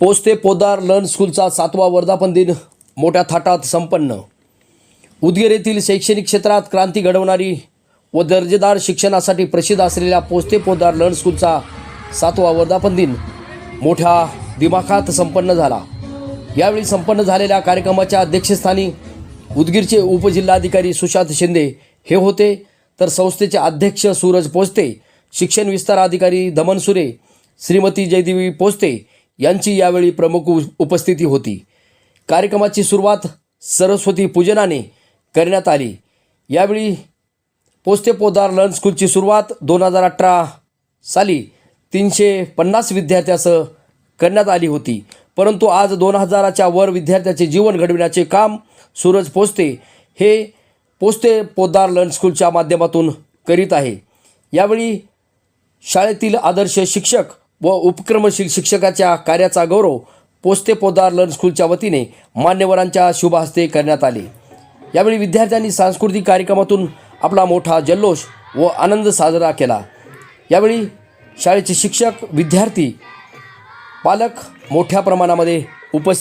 पोस्ते Podar learn स्कूलचा सातवा वर्धापन दिन मोठ्या थाटात संपन्न. उदगीर येथील शैक्षणिक क्षेत्रात क्रांती घडवणारी व दर्जेदार शिक्षणासाठी प्रसिद्ध असलेल्या पोस्ते पोदार लर्न स्कूलचा सातवा वर्धापन दिन मोठ्या दिमाखात संपन्न झाला. यावेळी संपन्न झालेल्या कार्यक्रमाच्या अध्यक्षस्थानी उदगीरचे उपजिल्हाधिकारी सुशांत शिंदे हे होते. तर संस्थेचे अध्यक्ष सूरज पोस्ते शिक्षण विस्तार अधिकारी दमन सुरे श्रीमती जयदेवी पोस्ते यांची यावेळी प्रमुख उपस्थिती होती. कार्यक्रमाची सुरुवात सरस्वती पूजनाने करण्यात आली. यावेळी पोस्ते पोदार लर्न स्कूलची सुरुवात दोन हजार अठरा साली तीनशे पन्नास विद्यार्थ्यासह करण्यात आली होती. परंतु आज दोन हजाराच्या वर विद्यार्थ्याचे जीवन घडविण्याचे काम सूरज पोस्ते हे पोस्ते पोदार लर्न स्कूलच्या माध्यमातून करीत आहे. यावेळी शाळेतील आदर्श शिक्षक व उपक्रमशील शिक्षकाच्या कार्याचा गौरव पोस्ते पोदार लर्न स्कूलच्या वतीने मान्यवरांच्या शुभ हस्ते करण्यात आले. यावेळी विद्यार्थ्यांनी सांस्कृतिक कार्यक्रमातून आपला मोठा जल्लोष व आनंद साजरा केला. यावेळी शाळेचे शिक्षक विद्यार्थी पालक मोठ्या प्रमाणामध्ये उपस्थित